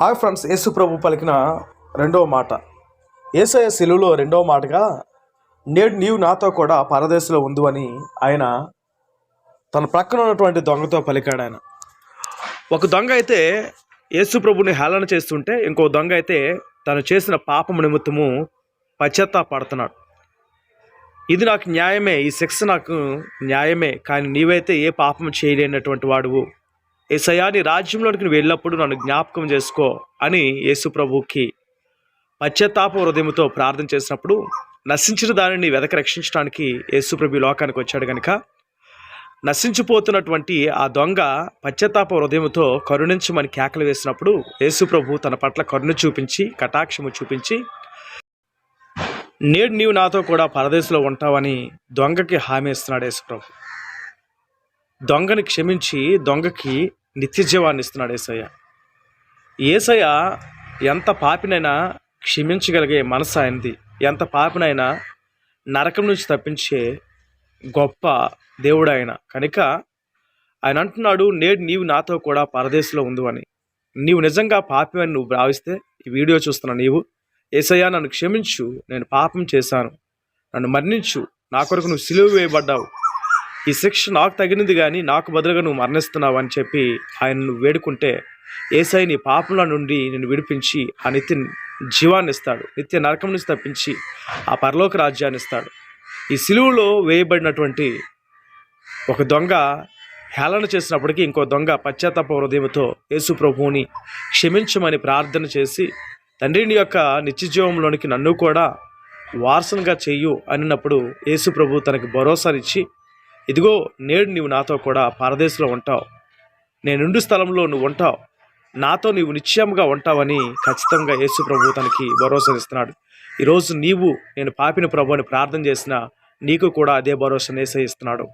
Hi friends యేసు ప్రభు పలికిన రెండవ మాట. ఏసయ శిలువలో రెండవ మాటగా నేడు నీవు నాతో కూడా పరదేశంలో ఉందు అని ఆయన తన ప్రక్కన ఉన్నటువంటి దొంగతో పలికాడు ఆయన. ఒక దొంగ అయితే యేసు ప్రభుని హేళన చేస్తుంటే ఇంకో దొంగ అయితే తను చేసిన పాపము నిమిత్తము పశ్చాత్తాపడుతున్నాడు ఇది నాకు న్యాయమే ఈ శిక్ష నాకు న్యాయమే కానీ నీవైతే ఏ పాపం చేయలేనటువంటి వాడువు. ఏసయా నీ రాజ్యంలోనికి నువ్వు వెళ్ళినప్పుడు నన్ను జ్ఞాపకం చేసుకో అని యేసుప్రభుకి పశ్చాత్తాప హృదయంతో ప్రార్థన చేసినప్పుడు నశించిన దానిని వెదక రక్షించడానికి యేసుప్రభు లోకానికి వచ్చాడు కనుక నశించిపోతున్నటువంటి ఆ దొంగ పశ్చాత్తాప హృదయంతో కరుణించమని కేకలు వేసినప్పుడు యేసుప్రభు తన పట్ల కరుణ చూపించి కటాక్షము చూపించి నేడు నీవు నాతో కూడా పరదేశంలో ఉంటావని దొంగకి హామీ ఇస్తున్నాడు యేసుప్రభు దొంగని క్షమించి దొంగకి నిత్య జీవాన్ని ఇస్తున్నాడు ఏసయ్య. ఏసయ్య ఎంత పాపినైనా క్షమించగలిగే మనసు ఆయనది. ఎంత పాపినైనా నరకం నుంచి తప్పించే గొప్ప దేవుడు ఆయన. కనుక ఆయన అంటున్నాడు నేడు నీవు నాతో కూడా పరదేశంలో ఉండు అని. నీవు నిజంగా పాపి అని నువ్వు భావిస్తే ఈ వీడియో చూస్తున్న నీవు ఏసయ్య నన్ను క్షమించు నేను పాపం చేశాను. నన్ను మరణించు నా కొరకు నువ్వు సిలువ వేయబడ్డావు. ఈ శిక్ష నాకు తగినది కానీ నాకు బదులుగా నువ్వు మరణిస్తున్నావు అని చెప్పి ఆయన వేడుకుంటే ఏసై నీ పాపంలో నుండి నేను విడిపించి ఆ నిత్య జీవాన్ని ఇస్తాడు. నిత్య నరకం నుంచి తప్పించి ఆ పరలోక రాజ్యాన్ని ఇస్తాడు. ఈ సిలువులో వేయబడినటువంటి ఒక దొంగ హేళన చేసినప్పటికీ ఇంకో దొంగ పశ్చాత్తాప హృదయంతో యేసు ప్రభువుని క్షమించమని ప్రార్థన చేసి తండ్రిని యొక్క నిత్యజీవంలోనికి నన్ను కూడా వారసనగా చెయ్యు అన్నప్పుడు యేసు ప్రభు తనకి భరోసానిచ్చి ఇదిగో నేడు నీవు నాతో కూడా పరదేశంలో ఉంటావు. నేనుండు స్థలంలో నువ్వు ఉంటావు. నాతో నీవు నిశ్చయంగా ఉంటావని ఖచ్చితంగా యేసు ప్రభు తనకి భరోసా ఇస్తున్నాడు. ఈరోజు నీవు నేను పాపిన ప్రభు అని ప్రార్థన చేసిన నీకు కూడా అదే భరోసా ఇస్తున్నాడు.